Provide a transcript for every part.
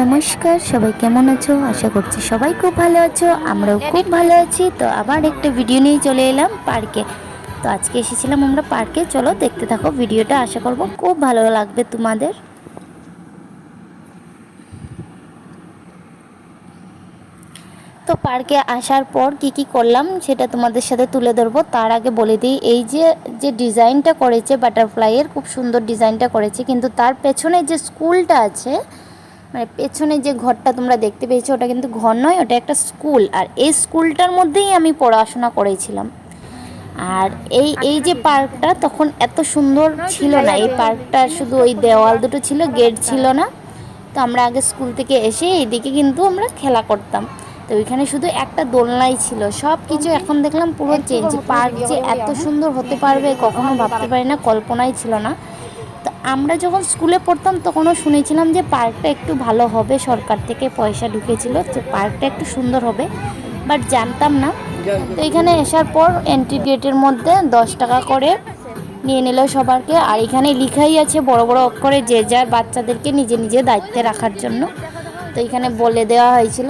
নমস্কার, সবাই কেমন আছো? আশা করছি সবাই খুব ভালো আছো, আমরাও খুব ভালো আছি। তো আবার একটা ভিডিও নিয়ে চলে এলাম পার্কে। তো আজকে এসেছিলাম আমরা পার্কে, চলো দেখতে থাকো ভিডিওটা আশা করব খুব ভালো লাগবে তোমাদের। তো পার্কে আসার পর কি কি করলাম, সেটা তোমাদের সাথে তুলে ধরবো। তার আগে বলে দিই, এই যে যে ডিজাইনটা করেছে বাটারফ্লাইয়ের খুব সুন্দর ডিজাইনটা করেছে, কিন্তু তার পেছনে যে স্কুলটা আছে মানে পেছনে যে ঘরটা তোমরা দেখতে পেয়েছ ওটা কিন্তু ঘর নয় ওটা একটা স্কুল। আর এই স্কুলটার মধ্যেই আমি পড়াশোনা করেছিলাম। আর এই এই যে পার্কটা তখন এত সুন্দর ছিল না। এই পার্কটার শুধু ওই দেওয়াল দুটো ছিল গেট ছিল না। তো আমরা আগে স্কুল থেকে এসে এইদিকে কিন্তু আমরা খেলা করতাম। তো ওইখানে শুধু একটা দোলনাই ছিল। সব কিছু এখন দেখলাম পুরো চেঞ্জ পার্ক যে এত সুন্দর হতে পারবে কখনো ভাবতে পারি না কল্পনাই ছিল না। আমরা যখন স্কুলে পড়তাম, তখনও শুনেছিলাম যে পার্কটা একটু ভালো হবে। সরকার থেকে পয়সা ঢুকেছিল যে পার্কটা একটু সুন্দর হবে, বাট জানতাম না। তো এখানে আসার পর এন্ট্রি গেটের মধ্যে দশ টাকা করে নিয়ে নিল সবারকে। আর এখানে লিখাই আছে বড় বড় অক্ষরে যে যার বাচ্চাদেরকে নিজে নিজে দায়িত্বে রাখার জন্য। তো এখানে বলে দেওয়া হয়েছিল।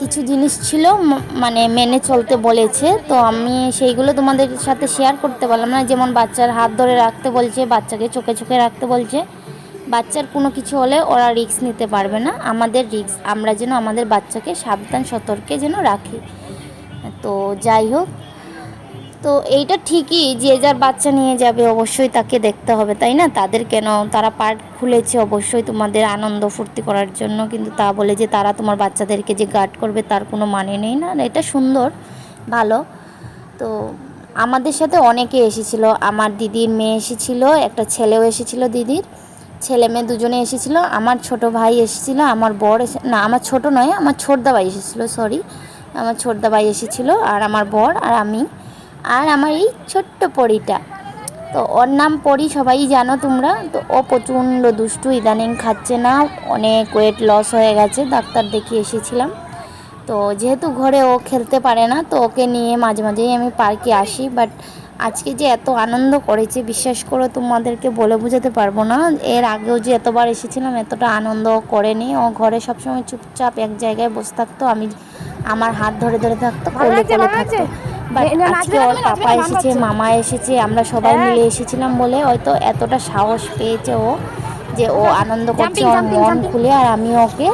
কিছু জিনিস ছিল মানে মেনে চলতে বলেছে। তো আমি সেইগুলো তোমাদের সাথে শেয়ার করতে পারলাম না। যেমন বাচ্চার হাত ধরে রাখতে বলছে, বাচ্চাকে চোখে চোখে রাখতে বলছে। বাচ্চার কোনো কিছু হলে ওরা রিক্স নিতে পারবে না। আমাদের রিক্স আমরা যেন আমাদের বাচ্চাকে সাবধান, সতর্কে যেন রাখি। তো যাই হোক তো এইটা ঠিকই যে যার বাচ্চা নিয়ে যাবে অবশ্যই তাকে দেখতে হবে, তাই না? তাদের কেন? তারা পার্ক খুলেছে অবশ্যই তোমাদের আনন্দ ফুর্তি করার জন্য, কিন্তু তা বলে যে তারা তোমার বাচ্চাদেরকে যে গার্ড করবে তার কোনো মানে নেই না? এটা সুন্দর, ভালো। তো আমাদের সাথে অনেকে এসেছিল, আমার দিদির মেয়ে এসেছিল, একটা ছেলেও এসেছিল দিদির। ছেলে মেয়ে দুজনে এসেছিল, আমার ছোট ভাই এসেছিল, আমার বর এসে, না, আমার ছোট নয়, আমার ছোটদা ভাই এসেছিল সরি আমার ছোটদা ভাই এসেছিল, আর আমার বর আর আমি। আর আমার এই ছোট্ট পরিটা। তো ওর নাম পরি সবাই জানো তোমরা। তো ও প্রচণ্ড দুষ্টু ইদানিং খাচ্ছে না। অনেক ওয়েট লস হয়ে গেছে ডাক্তার দেখিয়ে এসেছিলাম। তো যেহেতু ঘরে ও খেলতে পারে না তো ওকে নিয়ে মাঝে মাঝেই আমি পার্কে আসি। বাট আজকে যে এত আনন্দ করেছে বিশ্বাস করে তোমাদেরকে বলে বোঝাতে পারব না। এর আগেও যে এতবার এসেছিলাম এতটা আনন্দ করেনি। ও ঘরে সবসময় চুপচাপ এক জায়গায় বসে থাকতো আমি আমার হাত ধরে ধরে থাকতো কোলে কোলে থাকতো। আজকে ওর পাপা এসেছে মামা এসেছে আমরা সবাই মিলে এসেছিলাম বলে হয়তো এতটা সাহস পেয়েছে ও যে ও আনন্দ করছে ওর মন খুলে আর আমি ওকে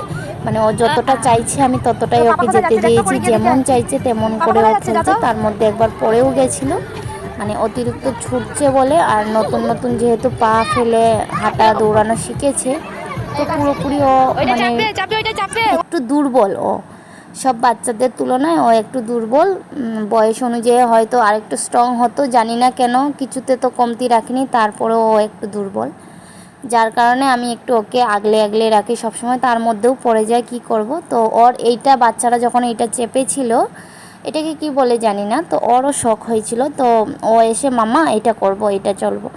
মানে ও যতটা চাইছে আমি ততটাই ওকে যেতে দিয়েছি যেমন চাইছে তেমন করে ও খেলছে তার মধ্যে একবার পড়েও গেছিল। মানে অতিরিক্ত ছুটছে বলে আর নতুন নতুন যেহেতু পা ফেলে হাঁটা দৌড়ানো শিখেছে তো পুরোপুরি ও মানে একটু দুর্বল ও। সব বাচ্চাদের তুলনায় ও একটু দুর্বল। বয়স অনুযায়ী হয়তো আরেকটু স্ট্রং হতো, জানি না কেন, কিছুতে তো কমতি রাখিনি, তারপরেও ও একটু দুর্বল। যার কারণে আমি একটু ওকে আগলে আগলে রাখি, সবসময় তার মধ্যেও পড়ে যায়, কি করব? তো ওর এইটা বাচ্চারা যখন এইটা চেপেছিল, এটাকে কি বলে জানি না, তো ওরও শখ হয়েছিল, তো ও এসে মামা এটা করব এটা চলবো।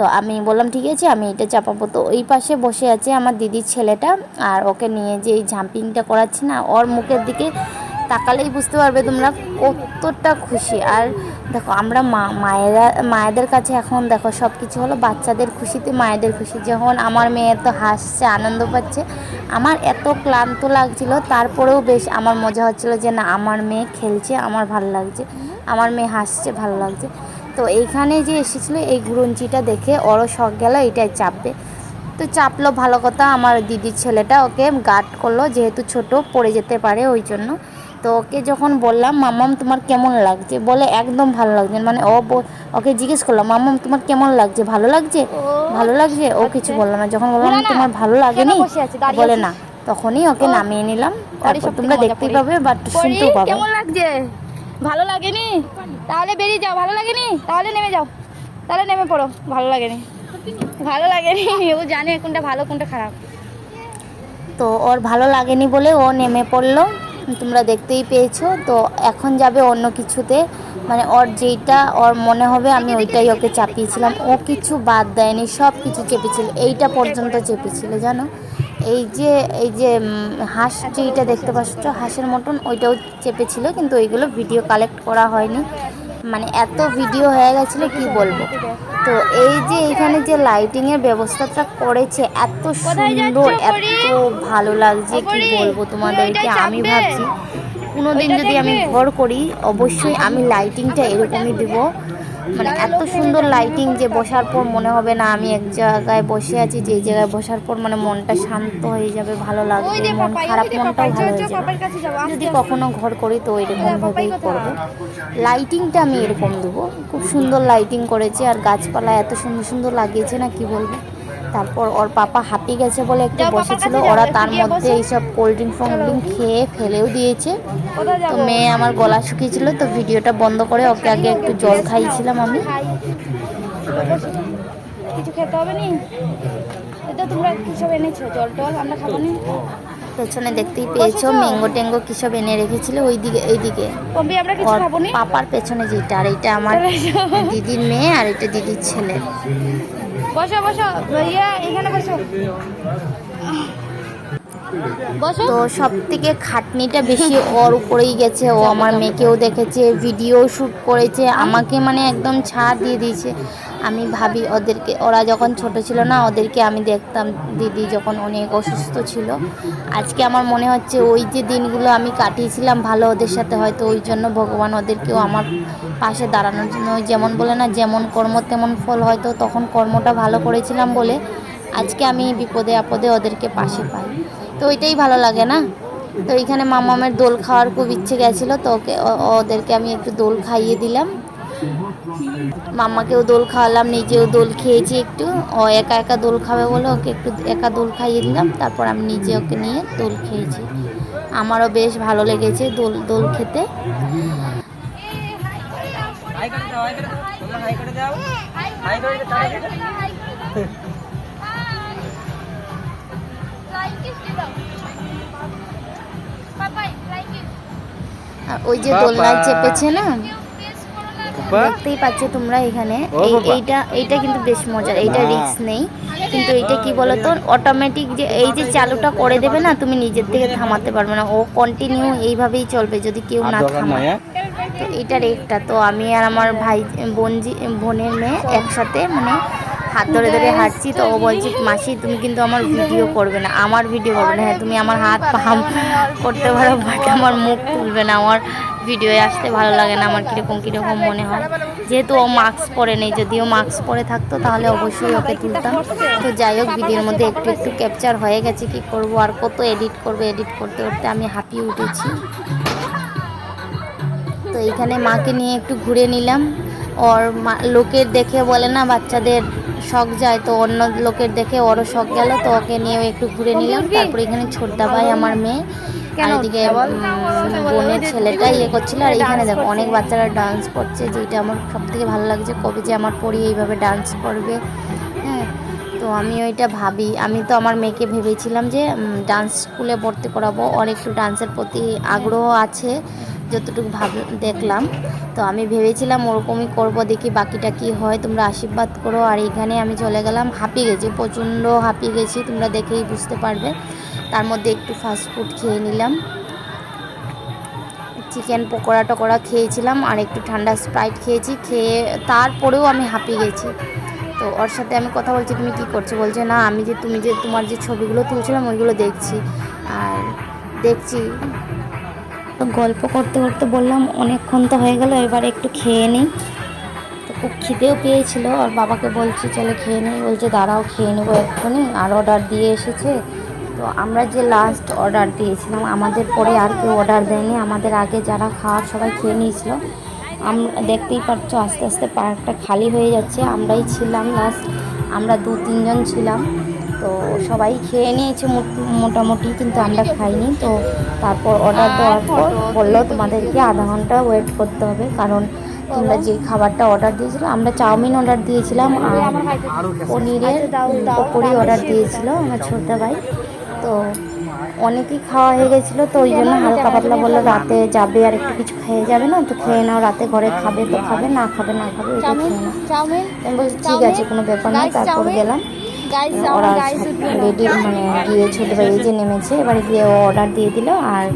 তো আমি বললাম, ঠিক আছে, আমি এটা চাপাবো। তো ওই পাশে বসে আছে আমার দিদির ছেলেটা আর ওকে নিয়ে যে এই জাম্পিংটা করাচ্ছি না, ওর মুখের দিকে তাকালেই বুঝতে পারবে তোমরা কতটা খুশি। আর দেখো, আমরা মা, মায়েরা, মায়েদের কাছে এখন দেখো সব কিছু হলো বাচ্চাদের খুশিতে মায়েদের খুশি। যখন আমার মেয়ে তো হাসছে, আনন্দ পাচ্ছে, আমার এত ক্লান্ত লাগছিল, তারপরেও বেশ আমার মজা হচ্ছিল যে না, আমার মেয়ে খেলছে, আমার ভালো লাগছে। আমার মেয়ে হাসছে, ভালো লাগছে। তো এইখানে যে এসেছিল এই ঘুরঞ্চিটা দেখে ওরও শখ গেল এটাই চাপবে। তো চাপলো ভালো কথা আমার দিদির ছেলেটা ওকে গার্ড করল যেহেতু ছোট পড়ে যেতে পারে ওই জন্য। তো ওকে যখন বললাম মাম্মাম তোমার কেমন লাগছে? বলে একদম ভালো লাগছে। মানে ও ওকে জিজ্ঞেস করলাম মাম্মাম তোমার কেমন লাগছে? ভালো লাগছে? ভালো লাগছে? ও কিছু বলল না। যখন বললাম তোমার ভালো লাগেনি? বলে না। তখনই ওকে নামিয়ে নিলাম। তারপর তোমরা দেখতেই পাবে বাট শুনতেও পাবে। কেমন লাগছে? ভালো লাগেনি? তাহলে বেরিয়ে যাও, ভালো লাগেনি? তাহলে নেমে যাও। তাহলে নেমে পড়ো, ভালো লাগেনি। ভালো লাগেনি, ও জানে কোনটা ভালো, কোনটা খারাপ। তো ওর ভালো লাগেনি বলে ও নেমে পড়ল, তোমরা দেখতেই পেয়েছ। তো এখন যাবে অন্য কিছুতে। মানে ওর যেইটা ওর মনে হবে, আমি ওইটাই ওকে চাপিয়েছিলাম। ও কিছু বাদ দেয়নি সব কিছু চেপেছিল, এইটা পর্যন্ত চেপেছিল, জানো? এই যে এই যে হাঁস যেইটা দেখতে পাচ্ছ হাঁসের মতন ওইটাও চেপেছিল কিন্তু ওইগুলো ভিডিও কালেক্ট করা হয়নি। মানে এত ভিডিও হয়ে গেছিল কি বলব? তো এই যে এখানে যে লাইটিংয়ের ব্যবস্থাটা করেছে এত সুন্দর এত ভালো লাগছে কি বলব তোমাদেরকে? আমি ভাবছি কোনোদিন ওইটা যদি আমি ঘর করি অবশ্যই আমি লাইটিংটা এরকমই দিব। মানে এত সুন্দর লাইটিং যে বসার পর মনে হবে না আমি এক জায়গায় বসে আছি যে জায়গায় বসার পর মানে মনটা শান্ত হয়ে যাবে ভালো লাগবে মন খারাপ মনটাও ভালো হয়ে যাবে। যদি কখনো ঘর করি তো এরকমভাবেই ভাবেই করব। লাইটিংটা আমি এরকম দেবো। খুব সুন্দর লাইটিং করেছে আর গাছপালা এত সুন্দর সুন্দর লাগিয়েছে না কি বলব? তারপর ওর পাপা হাঁপিয়ে গেছে বলে একটু বসেছিল। ওরা তার মধ্যে এইসব কোল্ড ড্রিঙ্ক ফোল্ড ড্রিঙ্ক খেয়ে ফেলেও দিয়েছে। তো মেয়ে আমার গলা শুকিয়েছিল তো ভিডিওটা বন্ধ করে ওকে আগে একটু জল খাইয়েছিলাম আমি। কিছু খেতে হবে নি? এটা তোমরা কি সব এনেছো? জল টল আমরা খাব নি? পেছনে দেখতেই পেয়েছ ম্যাঙ্গো ট্যাঙ্গো কিসব এনে রেখেছিল ওই দিকে এইদিকে পাপার পেছনে যেটা আর এটা আমার দিদির মেয়ে আর এটা দিদির ছেলে। বসো বসো ইয়ে এখানে বসো। তো সব থেকে খাটনিটা বেশি ওর উপরেই গেছে। ও আমার মেয়েকেও দেখেছে ভিডিও শ্যুট করেছে, আমাকে মানে একদম ছাড় দিয়ে দিয়েছে। আমি ভাবি ওদেরকে, ওরা যখন ছোট ছিল না, ওদেরকে আমি দেখতাম। দিদি যখন অনেক অসুস্থ ছিল, আজকে আমার মনে হচ্ছে ওই যে দিনগুলো আমি কাটিয়েছিলাম, ভালো ওদের সাথে হয়তো ওই জন্য ভগবান ওদেরকেও আমার পাশে দাঁড়ানোর জন্য যেমন বলে না, যেমন কর্ম তেমন ফল হয়তো তখন কর্মটা ভালো করেছিলাম বলে আজকে আমি বিপদে আপদে ওদেরকে পাশে পাই। তো ওইটাই ভালো লাগে না? তো এখানে মামামের দোল খাওয়ার খুব ইচ্ছে গেছিল, তো ওকে ওদেরকে আমি একটু দোল খাইয়ে দিলাম। মাম্মাকেও দোল খাওয়ালাম, নিজেও দোল খেয়েছি একটু। ও একা একা দোল খাবে বলে ওকে একটু একা দোল খাইয়ে দিলাম, তারপর আমি নিজে ওকে নিয়ে দোল খেয়েছি। আমারও বেশ ভালো লেগেছে দোল দোল খেতে। হাই করে দাও। হাই করে দাও, হাই করে দাও। আর ওই যে। দোলনায় চেপেছে না? দেখতেই পাচ্ছ তোমরা এখানে। এইটা এইটা কিন্তু বেশ মজার। এইটা। রিস্ক নেই। কিন্তু এইটা কি বলতো? অটোমেটিক যে এই যে চালুটা করে দেবে না তুমি নিজের থেকে থামাতে পারবে না। ও কন্টিনিউ এইভাবেই চলবে যদি কেউ না থামায়? তো এটার একটা। তো আমি আর আমার ভাই বোনজি বোনের মেয়ে একসাথে মানে হাত ধরে ধরে হাঁটছি তো ও বলছে, মাসি, তুমি কিন্তু আমার ভিডিও করবে না, আমার ভিডিও করবে না। হ্যাঁ তুমি আমার হাত পাম করতে পারো বাট আমার মুখ তুলবে না, আমার ভিডিওয়ে আসতে ভালো লাগে না, আমার কীরকম কীরকম মনে হয়। যেহেতু ও মাস্ক পরে নেই, যদিও মাস্ক পরে থাকতো, তাহলে অবশ্যই ওকে তুলতাম। তো যাই হোক ভিডিওর মধ্যে একটু একটু ক্যাপচার হয়ে গেছে, কি করব, আর কত এডিট করবে এডিট করতে করতে আমি হাঁপিয়ে উঠেছি। তো এইখানে মাকে নিয়ে একটু ঘুরে নিলাম। ওর লোকের দেখে বলে না, বাচ্চাদের শখ যায় তো অন্য লোকের দেখে ওরও শখ গেল তো ওকে নিয়েও একটু ঘুরে নিলাম। তারপরে এখানে ছোটদা ভাই আমার মেয়ে আর এদিকে বোনের ছেলেটা ইয়ে করছিল আর এখানে দেখো অনেক বাচ্চারা ডান্স করছে যেটা আমার সব থেকে ভালো লাগছে কবে যে আমার পড়ি এইভাবে ডান্স করবে। হ্যাঁ তো আমি ওইটা ভাবি। আমি তো আমার মেয়েকে ভেবেছিলাম যে ডান্স স্কুলে ভর্তি করাবো ওর একটু ডান্সের প্রতি আগ্রহ আছে। যতটুকু ভাব, দেখলাম। তো আমি ভেবেছিলাম ওরকমই করব, দেখি বাকিটা কি হয়। তোমরা আশীর্বাদ করো। আর এখানে আমি চলে গেলাম, হাঁপিয়ে গেছি, প্রচণ্ড হাঁপিয়ে গেছি। তোমরা দেখেই বুঝতে পারবে। তার মধ্যে একটু ফাস্ট ফুড খেয়ে নিলাম। চিকেন পকোড়া টকোড়া খেয়েছিলাম আর একটু ঠান্ডা স্প্রাইট খেয়েছি। খেয়ে তারপরেও আমি হাঁপিয়ে গেছি। তো ওর সাথে আমি কথা বলছি, তুমি কি করছ? বলছে, না, আমি যে, তুমি যে, তোমার যে ছবিগুলো তুলছিলাম, ওইগুলো দেখছি। আর দেখছি তো গল্প করতে করতে বললাম, অনেকক্ষণ তো হয়ে গেল, এবার একটু খেয়ে নিই। তো খুব খিদেও পেয়েছিল। আর বাবাকে বলছি, চলে খেয়ে নিই। বলছে, দাঁড়াও, খেয়ে নেব এক্ষুনি। আর অর্ডার দিয়ে এসেছে। তো আমরা যে লাস্ট অর্ডার দিয়েছিলাম, আমাদের পরে আর কেউ অর্ডার দেয়নি। আমাদের আগে যারা খাওয়ার সবাই খেয়ে নিয়েছিল। আমরা দেখতেই পাচ্ছ, আস্তে আস্তে পার্কটা খালি হয়ে যাচ্ছে। আমরাই ছিলাম লাস্ট আমরা দু তিনজন ছিলাম। তো সবাই খেয়ে নিয়েছে মোট- মোটামুটি কিন্তু আমরা খাইনি। তো তারপর অর্ডার দেওয়ার পর বলল তোমাদেরকে আধা ঘণ্টা ওয়েট করতে হবে কারণ তোমরা যে খাবারটা অর্ডার দিয়েছিল আমরা চাউমিন অর্ডার দিয়েছিলাম আর পনিরের পকোড়ি অর্ডার দিয়েছিল আমার ছোটা ভাই। তো অনেকেই খাওয়া হয়ে গেছিল তো ওই জন্য হালকা পাতলা বলল রাতে যাবে আর একটু কিছু খেয়ে যাবে না তো খেয়ে নাও রাতে ঘরে খাবে তো খাবে না খাবে না খাবে এটা খেয়ে নাও। আমি বলছি ঠিক আছে কোনো ব্যাপার না তারপর গেলাম। ওরা রেডি মানে গিয়ে ছোটো ভাই যে নেমেছে এবারে গিয়ে ও অর্ডার দিয়ে দিল আর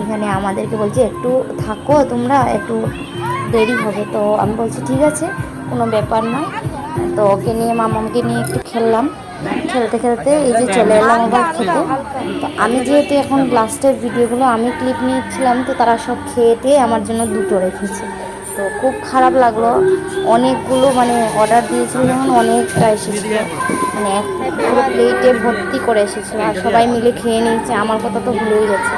এখানে আমাদেরকে বলছে একটু থাকো তোমরা একটু দেরি হবে। তো আমি বলছি ঠিক আছে কোনো ব্যাপার নয় তো ওকে নিয়ে মামাকে নিয়ে একটু খেললাম। খেলতে খেলতে এই যে চলে এলাম আবার খেতে। তো আমি যেহেতু এখন লাস্টের ভিডিওগুলো আমি ক্লিপ নিয়েছিলাম তো তারা সব খেয়ে আমার জন্য দুটো রেখেছে। তো খুব খারাপ লাগল। অনেকগুলো মানে অর্ডার দিয়েছিল যখন অনেকটা এসেছিল। মানে এক পুরো প্লেটে ভর্তি করে এসেছিল। আর সবাই মিলে খেয়ে নিয়েছে। আমার কথা তো ভুলেই গেছে।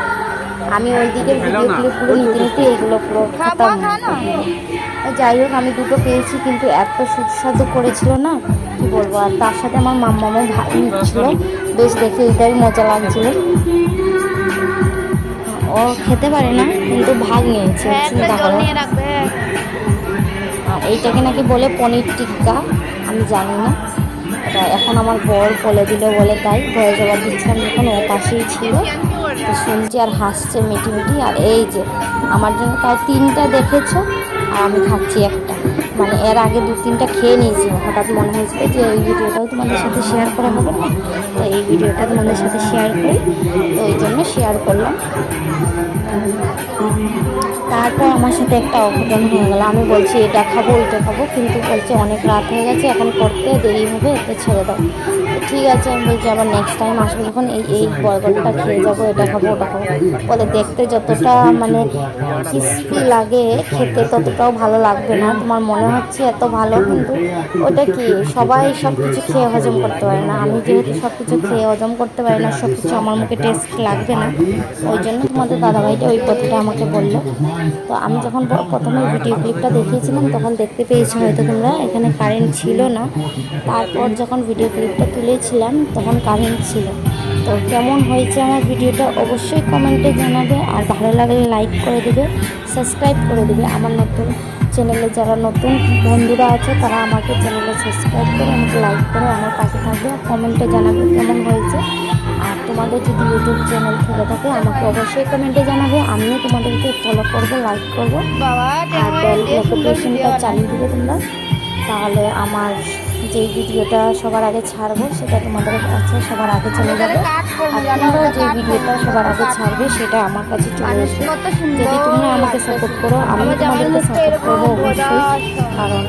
আমি ওই দিকের ভিডিও ক্লিপগুলো নিতে নিতে এইগুলো পুরো খতম যাই হোক আমি দুটো পেয়েছি কিন্তু এত সুস্বাদু করেছিল না কি বলব? আর তার সাথে আমার মাম্মামও ভাগ নিচ্ছিল। বেশ দেখে এটাই মজা লাগছিল। ও খেতে পারে না কিন্তু ভাগ নিয়েছে হ্যাঁ, এইটাকে নাকি বলে পনির টিক্কা, আমি জানি না। এটা এখন আমার বর বলে দিল বলে তাই ভয়ে জবাব দিচ্ছিলাম যখন, ও পাশেই ছিল। তো শুনছি আর হাসছে মিটি মিটি, আর এই যে, আমার জন্য তাও তিনটা দেখেছ, আর আমি খাচ্ছি একটা। মানে এর আগে দু তিনটা খেয়ে নিয়েছি হঠাৎ মনে হয়েছিল যে এই ভিডিওটাও তোমাদের সাথে শেয়ার করা হবে না। তো এই ভিডিওটা তোমাদের সাথে শেয়ার করি। তো ওই জন্য শেয়ার করলাম। তারপর আমার সাথে একটা অঘটন হয়ে গেল। আমি বলছি, এটা খাব, ওইটা খাব। কিন্তু বলছে, অনেক রাত হয়ে গেছে, এখন করতে দেরি হবে, এটা ছেড়ে দাও। ঠিক আছে, আমি বলছি আবার নেক্সট টাইম আসব যখন এই এই বরগরটা খেয়ে যাব, এটা খাব, ওটা খাব। বলে দেখতে যতটা মানে ক্রিস্পি লাগে, খেতে ততটাও ভালো লাগবে না। তোমার মনে হচ্ছে এত ভালো, কিন্তু ওটা কি সবাই সব কিছু খেয়ে হজম করতে পারে না? আমি যেহেতু সব কিছু খেয়ে হজম করতে পারি না সব কিছু আমার মুখে টেস্ট লাগবে না, ওই জন্য তোমাদের দাদাভাইটা ওই কথাটা আমাকে বলল। তো আমি যখন প্রথমে ভিডিও ক্লিপটা দেখিয়েছিলাম, তখন দেখতে পেয়েছি হয়তো তোমরা, এখানে কারেন্ট ছিল না। তারপর যখন ভিডিও ক্লিপটা তুলেছিলাম তখন কারেন্ট ছিল। তো কেমন হয়েছে আমার ভিডিওটা অবশ্যই কমেন্টে জানাবে আর ভালো লাগলে লাইক করে দেবে সাবস্ক্রাইব করে দেবে। আমার নতুন চ্যানেলে যারা নতুন বন্ধুরা আছে তারা আমাকে চ্যানেলে সাবস্ক্রাইব করে আমাকে লাইক করে আমার পাশে থাকবে আর কমেন্টে জানাবে কেমন হয়েছে। আর তোমাদের যদি ইউটিউব চ্যানেল থেকে থাকে আমাকে অবশ্যই কমেন্টে জানাবে। আমিও তোমাদেরকে ফলো করব লাইক করব। আর নোটিফিকেশনটা চালিয়ে দিবে তোমরা। তাহলে আমার যেই ভিডিওটা সবার আগে ছাড়বো সেটা তোমাদের কাছে সবার আগে চলে যাবে। আর তোমরাও যে ভিডিওটা সবার আগে ছাড়বে সেটা আমার কাছে চলে আসবে। যদি তোমরা আমাকে সাপোর্ট করো আমি তোমাদেরকে সাপোর্ট করব অবশ্যই। কারণ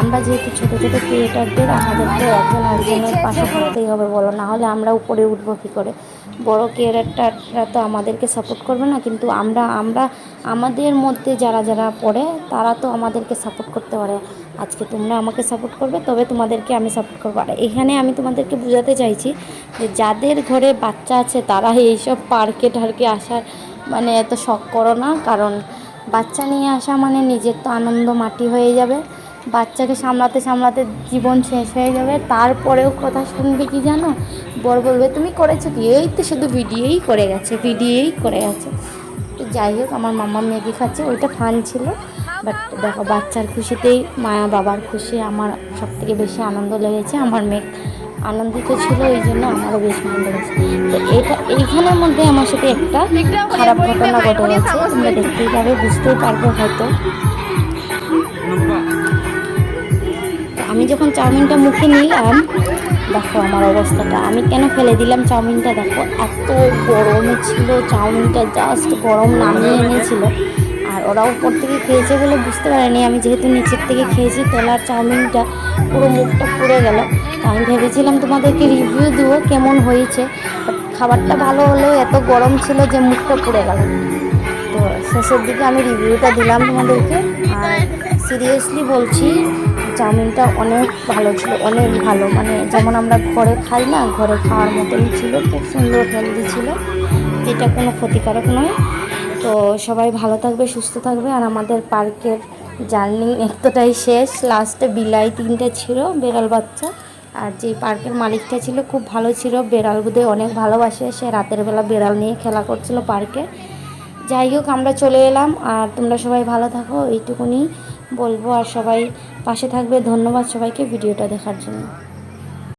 আমরা যেহেতু ছোটো ছোটো ক্রিয়েটারদের আমাদেরকে একজন আরেকজনের পাশে থাকতেই হবে বলো। না হলে আমরা উপরে উঠবো কী করে? বড় ক্রিয়েটাররা তো আমাদেরকে সাপোর্ট করবে না কিন্তু আমরা আমরা আমাদের মধ্যে যারা যারা পড়ে তারা তো আমাদেরকে সাপোর্ট করতে পারে। আজকে তোমরা আমাকে সাপোর্ট করবে, তবে তোমাদেরকে আমি সাপোর্ট করব। আর এখানে আমি তোমাদেরকে বোঝাতে চাইছি যে যাদের ঘরে বাচ্চা আছে, তারা এইসব পার্কে টার্কে আসার মানে এত শখ করো না, কারণ বাচ্চা নিয়ে আসা মানে নিজের তো আনন্দ মাটি হয়ে যাবে। বাচ্চাকে সামলাতে সামলাতে জীবন শেষ হয়ে যাবে। তারপরেও কথা শুনবে কি জানো? বড় বলবে, তুমি করেছ কি? এই তো শুধু ভিডিওই করে গেছে, ভিডিওই করে গেছে। তো যাই হোক, আমার মামা ম্যাগি খাচ্ছে, ওইটা ফান ছিল। বাট দেখো বাচ্চার খুশিতেই মায়া বাবার খুশি। আমার সব থেকে বেশি আনন্দ লেগেছে। আমার মেয়ে আনন্দিত ছিল এই জন্য আমারও বেশ ভালো লেগেছে। তো এটা এইখানের মধ্যে আমার সাথে একটা খারাপ ঘটনা ঘটে গেছে তোমরা দেখতেই পাবে বুঝতেই পারবে হয়তো। আমি যখন চাউমিনটা মুখে নিলাম দেখো আমার অবস্থাটা। আমি কেন ফেলে দিলাম চাউমিনটা? দেখো এত গরমে ছিল চাউমিনটা জাস্ট গরম নামিয়ে এনেছিল। আর ওরা উপর থেকে খেয়েছে বলে বুঝতে পারেনি। আমি যেহেতু নিচের থেকে খেয়েছি, তেলার চাউমিনটা পুরো মুখটা পুড়ে গেল। আমি ভেবেছিলাম তোমাদেরকে রিভিউ দেবো কেমন হয়েছে। খাবারটা ভালো হলেও এত গরম ছিল যে মুখটা পুড়ে গেল। তো শেষের দিকে আমি রিভিউটা দিলাম তোমাদেরকে। আর সিরিয়াসলি বলছি, চাউমিনটা অনেক ভালো ছিল, অনেক ভালো। মানে যেমন আমরা ঘরে খাই না, ঘরে খাওয়ার মতন ছিল, খুব সুন্দর হেলদি ছিল। এটা কোনো ক্ষতিকারক নয়। তো সবাই ভালো থাকবে, সুস্থ থাকবে। আর আমাদের পার্কের জার্নি এতটাই শেষ। লাস্টে বিলাই তিনটে ছিল, বেড়াল বাচ্চা। আর যে পার্কের মালিকটা ছিল, খুব ভালো ছিল। বেড়াল বোধে অনেক ভালোবাসে। সে রাতের বেলা বেড়াল নিয়ে খেলা করছিল পার্কে। যাই হোক, আমরা চলে এলাম। আর তোমরা সবাই ভালো থাকো, এইটুকুনি বলব। আর সবাই পাশে থাকবে। ধন্যবাদ সবাইকে ভিডিওটা দেখার জন্য।